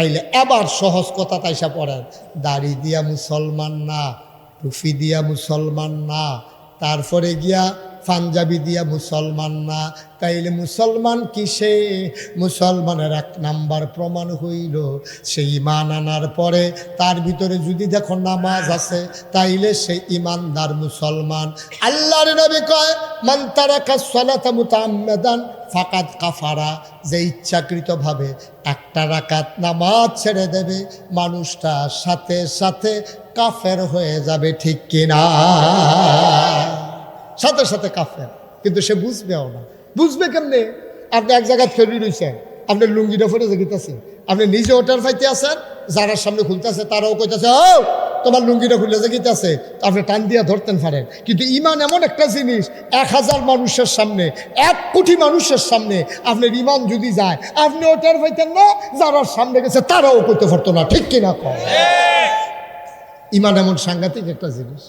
তাইলে এবার সহজ কথা তাইসা পড়েন, দাড়ি দিয়া মুসলমান না টুফি দিয়া মুসলমান না, তারপরে গিয়া পাঞ্জাবি দিয়া মুসলমান না। তাইলে মুসলমান কিসে? মুসলমানের এক নাম্বার প্রমাণ হইল সেই ইমান আনার পরে। তার ভিতরে যদি দেখো নামাজ আছে, তাইলে সে ইমানদার মুসলমান। আল্লাহর নবী কয়, মান তারাকা সলাতা মুতাআম্মাদান ফাকাত কাফারা। যে ইচ্ছাকৃতভাবে একটা রাকাত নামাজ ছেড়ে দেবে, মানুষটা সাথে সাথে কাফের হয়ে যাবে, ঠিক কিনা? সাথে সাথে কাফের। কিন্তু সে বুঝবেও না। বুঝবে কেমনে? আপনি এক জায়গায় ফেরি রয়েছেন আপনি লুঙ্গিটা ফেরে দেখিতেছেন আপনি নিজে ওটার ফাইতে আছেন যারা সামনে খুলতেছে তারাও কইতেছে ও তোমার লুঙ্গিটা খুলে দেখিতেছে আপনি টান দিয়া ধরতেন পারেন কিন্তু ইমান এমন একটা জিনিস এক হাজার মানুষের সামনে এক কোটি মানুষের সামনে আপনার ইমান যদি যায় আপনি ওটার ফাইতেন না যারা সামনে গেছে তারাও করতে পারতো না। ঠিক কিনা কম ইমান এমন সাংঘাতিক একটা জিনিস।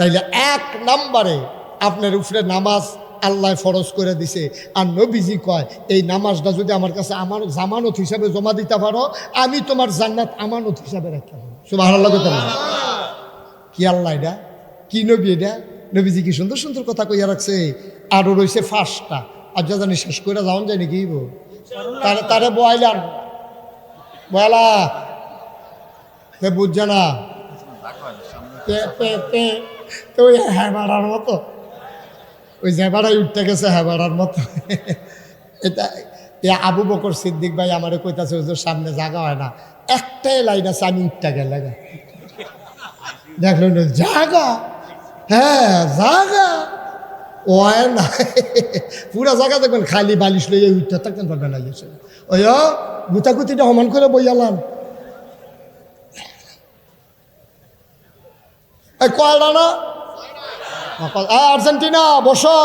তাইলে এক নাম্বারে আপনার উপরে নামাজ আল্লাহ ফরজ করে দিছে। আর নবীজি কয়, এই নামাজটা যদি আমার কাছে আমার জামানত হিসাবে জমা দিতে পারো, আমি তোমার জান্নাত আমানত হিসাবে রাখতে সুবাহ। কি আল্লাহ এটা? কি নবী এটা? নবীজি কি সুন্দর সুন্দর কথা কইয়া রাখছে। আরও রয়েছে ফার্স্টটা আর যা জানি শেষ করে যাওয়ান যায় নাকি গো তারে তারে বয়াইলাম বয়ালা। বুঝছে না। তে ওই হ্যাঁ মতো। ওই জেবাড়াই উঠতে গেছে হ্যাবাড়ার মতো। এটা আবু বকর সিদ্দিক ভাই আমারে কইতাছে, হুজুর, সামনে জাগা হয় না। একটাই লাইন আছে, আমি উঠতে গেলে দেখলেন জাগা? হ্যাঁ জাগা। ও না, পুরা জায়গা দেখবেন, খালি বালিশ লইয়ে উঠতে থাকতেন পারবেন না গেছে ওই গুতাগুতিটা সমান করে বইয়ালাম। এই কয়টা না আর্জেন্টিনা, বসো।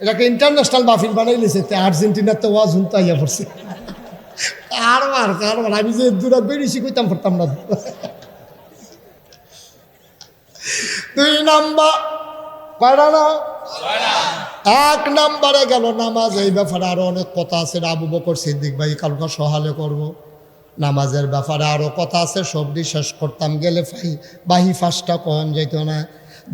এটাকে ইন্টারন্যাশনাল মাহফিল বানাই লিছে আর্জেন্টিনার তো ওয়াজ হুনতে আইয়া পড়ছে। কারবার কারবার, আমি যে দূরা বেরিয়েছি কইতাম পারতাম না। দুই নাম্বার কয়টা না এক নাম্বারে গেল নামাজ, এই ব্যাপারে আরও অনেক কথা আছে আবু বকর সিদ্দিক ভাই, কালকা সহালে করব। নামাজের ব্যাপারে আরও কথা আছে সবজি শেষ করতাম, গেলে ফাই, বাহি ফাঁসটা কম যেত না।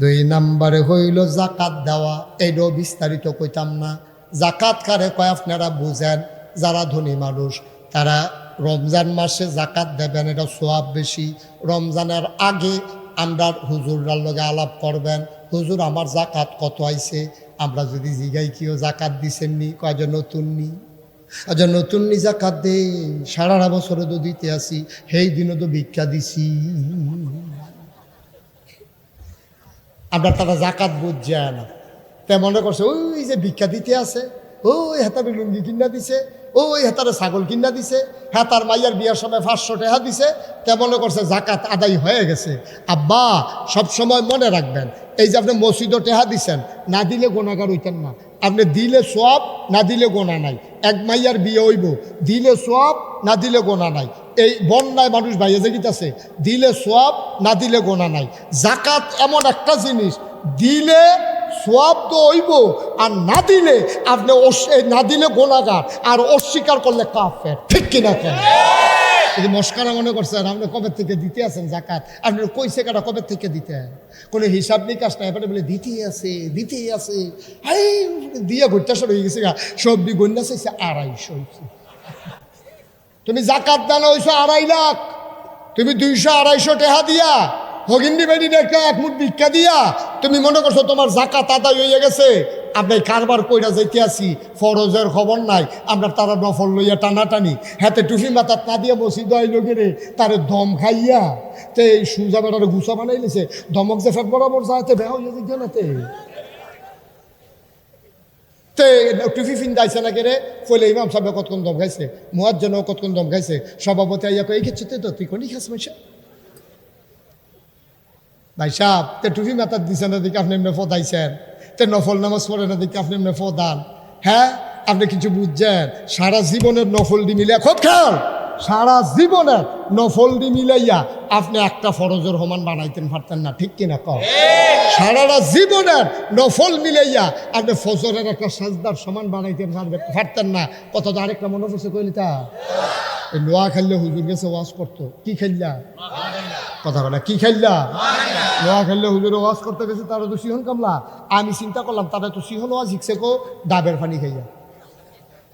দুই নাম্বারে হইল জাকাত দেওয়া এইটাও বিস্তারিত কইতাম না। জাকাত কারে কয় আপনারা বুঝেন, যারা ধনী মানুষ, তারা রমজান মাসে জাকাত দেবেন, এটা সোয়াব বেশি। রমজানের আগে আমরা হুজুরার লগে আলাপ করবেন, হুজুর, আমার জাকাত কত আইছে? আমরা যদি জিগাই, কিও জাকাত দিছেননি? কয় যে নতুন নি? আচ্ছা নতুন নি জাকাত দে সারা বছরে তো দিতে আসি, সেই দিনও তো ভিক্ষা দিছি। আমরা তারা জাকাত বুঝছে না। তে মনে করছে, ওই যে ভিক্ষা দিতে আছে ওই হেতারে লুঙ্গি কিনা দিছে, ওই হেতারে ছাগল কিনা দিছে হেতার মাইয়ার বিয়ার সময় পাঁচশো টাকা দিছে। তে মনে করছে, জাকাত আদায় হয়ে গেছে। আব্বা সব সময় মনে রাখবেন, এই যে আপনি মসজিদও টেহা দিছেন, না দিলে গোনাগার হইতেন না। আপনি দিলে সব না দিলে গোনা নাই। এক মাইয়ার বিয়ে হইব, দিলে সব না দিলে গোনা নাই। এই বন্যায় মানুষ বাইরে যে গীতাছে দিলে সব না দিলে গোনা নাই। জাকাত এমন একটা জিনিস, দিলে সোয়াব তো হইব, আর না দিলে আপনি না দিলে গোনাগার, আর অস্বীকার করলে কাফের। ঠিক কিনা কেন? যদি মস্কারা মনে করছেন আপনি কবে থেকে দিতে আছেন জাকাত? আপনি কইছে কাটা কবে থেকে দিতে? কোনো হিসাব নিকাশ নাই, এবারে বলে দিতেই আছে দিতেই আছে। এই দিয়ে ঘুরতে হয়ে গেছে সবজি গন্যা চাইছে আড়াইশো তুমি জাকাত দানা হয়েছে আড়াই লাখ। তুমি দুইশো আড়াইশো টেহা দিয়া হগিন্দি বেডি একটা এক মুঠ ভিক্ষা দিয়া, তুমি মনে করছ তোমার জাকাত আদায় হয়ে গেছে? আপনি কারবার কইরা যাইতে আসি ফরজের খবর নাই, আমরা তারা নফল লইয়া টানাটানি। হাতে টুফি মাথাত না দিয়া মসজিদ আইল গেলে তারে দম খাইয়া। তে এই সুজা বেটারে গুছা বানাই লিছে। দমক যে ফেট বরাবর যাতে বেহা হইয়া দিকে না তে। তে টুফি ফিন্দাইছে না কেরে ফলে ইমাম সাহেব কতক্ষণ দম খাইছে? মুয়ার জন্য কতক্ষণ দম খাইছে? সভাপতি আইয়া কই খেচ্ছে তো? তুই কোনই খাস মাইসা ভাই সাহ তে টুফি মাথার দিছে না দিকে আপনি এমনি ফদাইছেন। তে নফল নামাজ পড়ে না, দেখি আপনি এমনি ফদান হ্যাঁ আপনি কিছু বুঝছেন? সারা জীবনের নফল দি মিলিয়া খুব খেয়াল! সারা জীবনের নফল দি মিলাইয়া আপনি একটা ফরজের সমান বানাইতেন, পারতেন না, ঠিক কিনা কম সারাটা জীবনের নফল মিলাইয়া আপনি ফজরের একটা সাজদার সমান বানাইতেন পারতেন না। কত আরেকটা মনে পড়ছে কইলি তা? লোয়া খেললে হুজুর গেছে, ওয়াজ করতো। কি খেললা কথা বলে, কি খেললা লোয়া খেললে হুজুর ওয়াজ করতে গেছে, তারা তো সিহন কামলা। আমি চিন্তা করলাম, তারা তো সিহন ওয়াজ শিখছে কো, ডাবের পানি খাইয়া।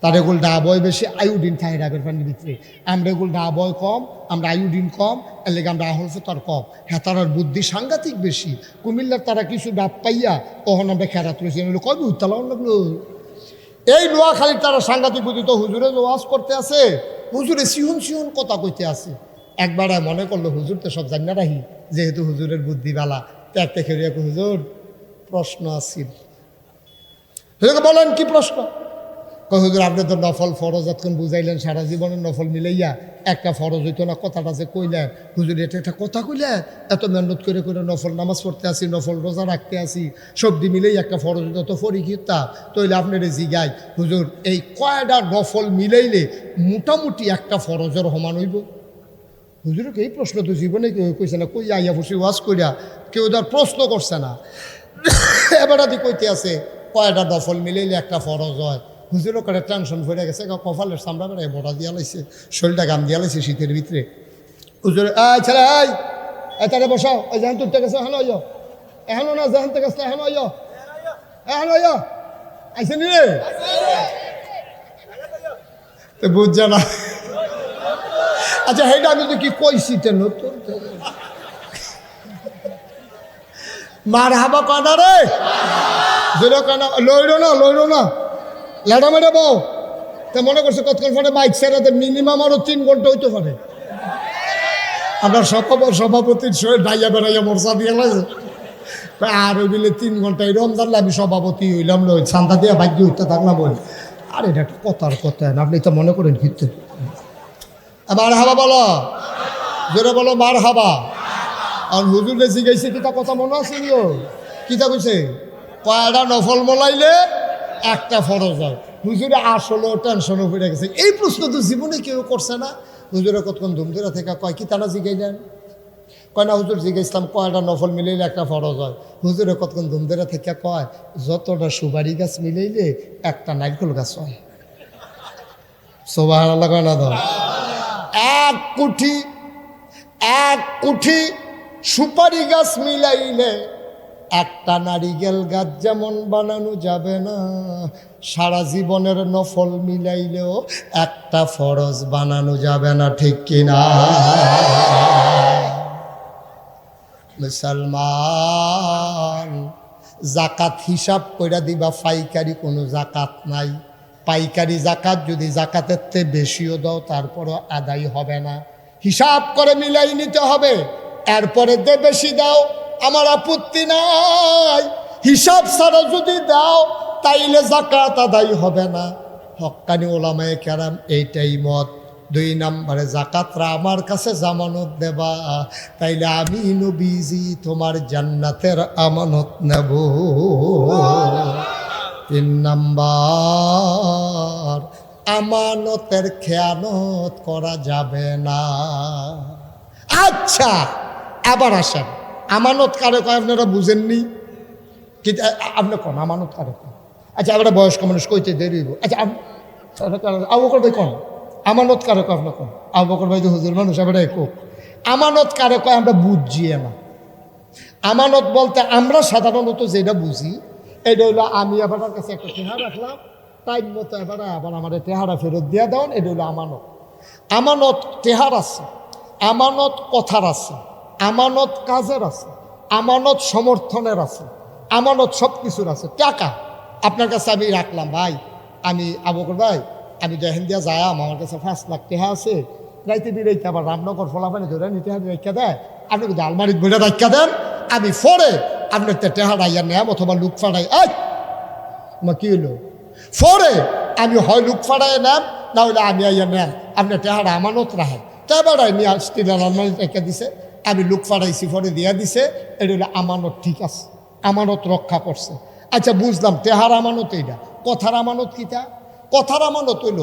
তার এগুলো ডাবয় বেশি আয়োডিন থাকে ডাবের পানির ভিতরে। আমরা এগুলো ডাবয় কম, আমরা আয়োডিন কম, এর লেগে আমরা আহল তার কম। হ্যাঁ তার বুদ্ধি সাংঘাতিক বেশি। কুমিল্লার তারা কিছু ডাব পাইয়া তখন আমরা খেরা তুলেছি কবে উত্তালাম লাগল এই নোয়াখালীর তারা সাংঘাতিক বুদ্ধি তো হুজুরে ওয়াজ করতে আছে। হুজুরে সিহন সিহন কথা কইতে আছে। একবার মনে করল, হুজুর তো সব জানি না রাহি যেহেতু হুজুরের বুদ্ধি বালা। তো একটা হুজুর, প্রশ্ন আসছিল হুজুরকে বলেন, কি প্রশ্ন? হুজুর, আপনি তো নফল ফরজ এতক্ষণ বুঝাইলেন, সারা জীবনের নফল মিলাইয়া একটা ফরজ হইতো না, কথাটা যে কইলেন। হুজুর, এটা একটা কথা কইলেন এত মেহনত করে করে নফল নামাজ পড়তে আসি, নফল রোজা রাখতে আসি সবদি মিলেই একটা ফরজ হইতো তো পরীক্ষিতা তৈলে আপনার জিগাই, হুজুর, এই কয়টা নফল মিলাইলে মোটামুটি একটা ফরজের সমান হইব? হুজুরকে এই প্রশ্ন তো জীবনে কেউ কইছে না? কই আইয়া বসে ওয়াজ কইরা কেউ তার প্রশ্ন করছে না। এবার আদি কইতে আছে কয়টা দফল মিলাইলে একটা ফরজ হয়? হুজুরও করে টেনশন ভরে গেছে কপালের সামরা বেড়ায় বড়া দিয়া লাইছে শরীরটা গাম দিয়া লাইছে শীতের ভিতরে। হুজুর এই ছেলে এই তারে বসাও ওই যেহেন তুলতে গেছে এখন আইয়। এখন না যেহেন থেকে এখন আইয়। এখন আইয়। আইসে নি রে? বুঝছে না। আচ্ছা হেটা আমি তো কি কইছি তেন তোর মার হাবা কানা রে? যেটা কানা, লইরো না লইরো না। লেডা মেডা বউ। তা মনে করছে কতক্ষণ পরে বাইক সেরাতে মিনিমাম আরও তিন ঘণ্টা হইতে পারে। আমরা সভাপতি সভাপতির শরীর ডাইয়া বেড়াইয়া মোরসা দিয়ে লাগছে আর ওই মিলে তিন ঘণ্টা এই রমজান আমি সভাপতি হইলাম না ওই ছান্দা দিয়ে ভাগ্য উঠতে থাকলাম ওই আর, এটা একটা কথার কথা, আপনি তো মনে করেন কিন্তু মার হাবা বলো। জোরে বলো মার হাবা আর হুজুর বেশি গেছে, কিতা কথা মনে আছে নিও কিতা কইছে? কয়টা নফল মলাইলে একটা ফরজ হয়। হুজুরে আসলেও টেনশনও পড়ে গেছে। এই প্রশ্ন তো জীবনে কেউ করছে না। হুজুরে কতক্ষণ ধুমধুরা থেকে, কয়, কি তারা জিগাইলেন? কয়, না হুজুর জিগাইছিলাম। কয়টা নফল মিলাইলে একটা ফরজ হয়। হুজুরে কতক্ষণ ধুমধুরা থেকে, কয়, যতটা সুপারি গাছ মিলাইলে একটা নারকেল গাছ হয়। সোবাহ আল্লাহ কয় না ধর এক কুঠি এক কুঠি সুপারি গাছ মিলাইলে একটা নারিকেল গাছ যেমন বানানো যাবে না, সারা জীবনের নফল মিলাইলেও একটা ফরজ বানানো যাবে না, ঠিক কিনা মুসলমান, জাকাত হিসাব কইরা দিবা, পাইকারি কোনো জাকাত নাই। পাইকারি জাকাত যদি জাকাতের চেয়ে বেশিও দাও, তারপরও আদায় হবে না। হিসাব করে মিলাই নিতে হবে। এরপরে দে বেশি দাও, আমার আপত্তি নাই। হিসাব ছাড়া যদি দাও, তাইলে জাকাত আদায় হবে না। হক্কানি ওলামায় কেরাম এইটাই মত। দুই নম্বরে, জাকাতরা আমার কাছে জামানত দেবা, তাইলে আমি নবীজি তোমার জান্নাতের আমানত নেব। তিন নাম্বার, আমানতের খেয়ানত করা যাবে না। আচ্ছা আবার আসেন, আমানত কারে কয় আপনারা বুঝেননি? কিন্তু আপনি কোন আমানত কারে কয়? আচ্ছা আমরা বয়স্ক মানুষ কইতে দেরি আচ্ছা আবু ভাই কোন? আমানত কারে কয় আপনার কোন? আবু বকর ভাই তো হুজুর মানুষ আমরা কোক আমানত কারে কয় আমরা বুঝছি না। আমানত বলতে আমরা সাধারণত যেটা বুঝি এটা হলো আমি আবার কাছে একটা টেহা রাখলাম টাইম মতো এবার আবার আমার টেহারা ফেরত দিয়ে দেন এটা হইল আমানত। আমানত টেহার আছে, আমানত কথার আছে, আমানত কাজের আছে, আমানত সমর্থনের আছে, আমানত সব কিছুর আছে। টাকা আপনার কাছে আমি রাখলাম, ভাই, আমি আবকর ভাই, আমি দেখেন দিয়া যাই আমার কাছে পাঁচ লাখ টাকা আছে। রাইতে বিরাইতে আবার রামনগর ফলাফানি ধরে নিতে হবে, রেখা দেয়। আপনি কিন্তু আলমারিত বইটা রাখা দেন, আমি ফরে আপনার তো টেহা রাইয়া নেম অথবা লুক ফাড়াই এই মা কি হলো? ফরে, আমি হয় লুক ফাড়াই নেম না হলে আমি আইয়া নেম আপনার টেহারা আমানত রাখেন। তেবারাই নিয়ে স্টিলের আলমারি রেখে দিছে, আমি লুক ফাড়াইছি ফরে দিয়া দিছে, এটা হলো আমানত ঠিক আছে, আমানত রক্ষা করছে। আচ্ছা বুঝলাম, তেহার আমানত এইটা কথার আমানত কিটা কথার আমানত হইল,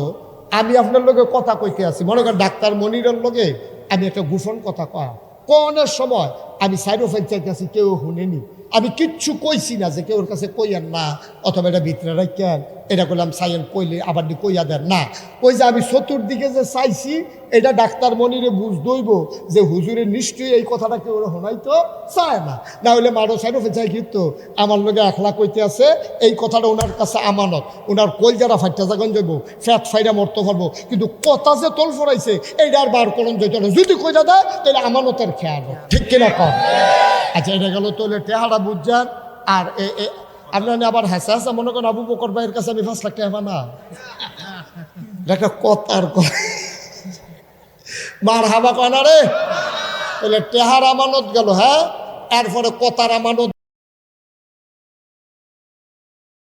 আমি আপনার লগে কথা কইতে আছি। মনে করেন ডাক্তার মনিরের লগে আমি একটা গোপন কথা কয়া। কনের সময় আমি সাইড অফ চাইতে আছি কেউ শুনেনি। আমি কিচ্ছু কইছি না যে কেউ ওর কাছে কইয়েন না, অথবা এটা ভিতরে রাখেন এটা করলাম সাইয়েন, কইলে আবার নি কইয়া দেন। না, ওই যে আমি চতুর্দিকে যে চাইছি, এটা ডাক্তার মনিরে বুঝ দইব যে হুজুরের নিশ্চয়ই এই কথাটা কেউ শোনাইতো, চায় না। না হলে মারো সাইডো ফেঁচাই কিন্তু আমার লোকে একলা কইতে আছে, এই কথাটা ওনার কাছে আমানত। ওনার কই যারা ফাইটা জাগন যাইব, ফ্যাট ফাইডা মরতে পারব কিন্তু কথা যে তোল ফরাইছে, এইটা আর বার করণ যাইত না। যদি কইটা দেয়, তাহলে আমানতের খেয়াল ঠিক কিনা কম আচ্ছা এটা গেল তোলে টেহারা বুঝছেন আর আপনার আবার হাসা হাসা মনে করেন আবু বকর ভাইয়ের কাছে আমি পাঁচ লাখ টাকা না একটা কথার মার হাবা কয় না রে? তাহলে টেহার আমানত গেল হ্যাঁ? এরপরে কথার আমানত